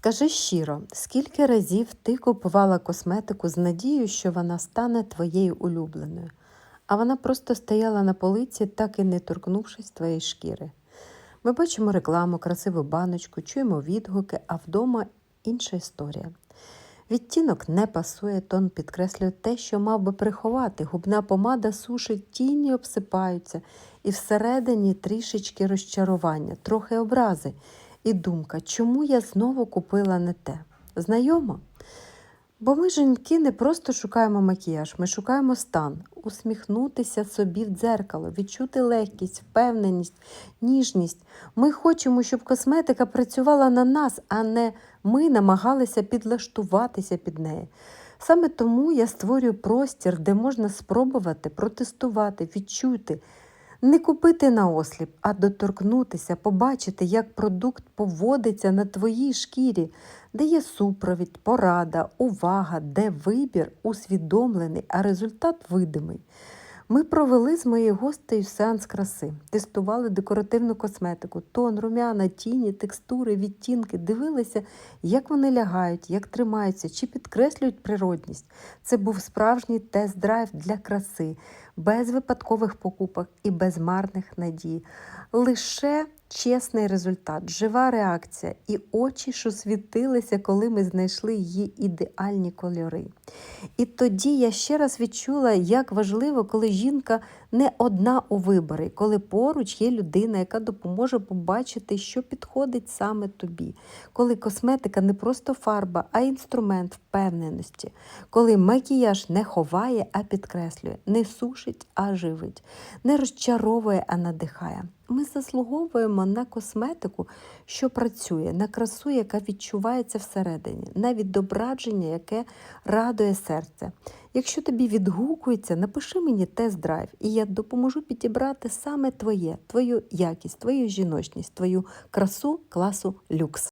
Скажи щиро, скільки разів ти купувала косметику з надією, що вона стане твоєю улюбленою, а вона просто стояла на полиці, так і не торкнувшись твоєї шкіри. Ми бачимо рекламу, красиву баночку, чуємо відгуки, а вдома інша історія. Відтінок не пасує, тон підкреслює те, що мав би приховати. Губна помада сушить, тіні обсипаються, і всередині трішечки розчарування, трохи образи. І думка, чому я знову купила не те? Знайомо? Бо ми, жінки, не просто шукаємо макіяж, ми шукаємо стан, усміхнутися собі в дзеркало, відчути легкість, впевненість, ніжність. Ми хочемо, щоб косметика працювала на нас, а не ми намагалися підлаштуватися під неї. Саме тому я створюю простір, де можна спробувати, протестувати, відчути. Не купити на осліп, а доторкнутися, побачити, як продукт поводиться на твоїй шкірі, де є супровід, порада, увага, де вибір усвідомлений, а результат видимий. Ми провели з моєю гостею сеанс краси, тестували декоративну косметику, тон, рум'яна, тіні, текстури, відтінки, дивилися, як вони лягають, як тримаються, чи підкреслюють природність. Це був справжній тест-драйв для краси, без випадкових покупок і без марних надій. Лише чесний результат, жива реакція і очі, що світилися, коли ми знайшли її ідеальні кольори. І тоді я ще раз відчула, як важливо, коли жінка не одна у виборі, коли поруч є людина, яка допоможе побачити, що підходить саме тобі, коли косметика не просто фарба, а інструмент впевненості, коли макіяж не ховає, а підкреслює, не сушить, а живить, не розчаровує, а надихає. Ми заслуговуємо на косметику, що працює, на красу, яка відчувається всередині, на відображення, яке радує серце. Якщо тобі відгукується, напиши мені тест-драйв, і я допоможу підібрати саме твоє, твою якість, твою жіночність, твою красу класу люкс.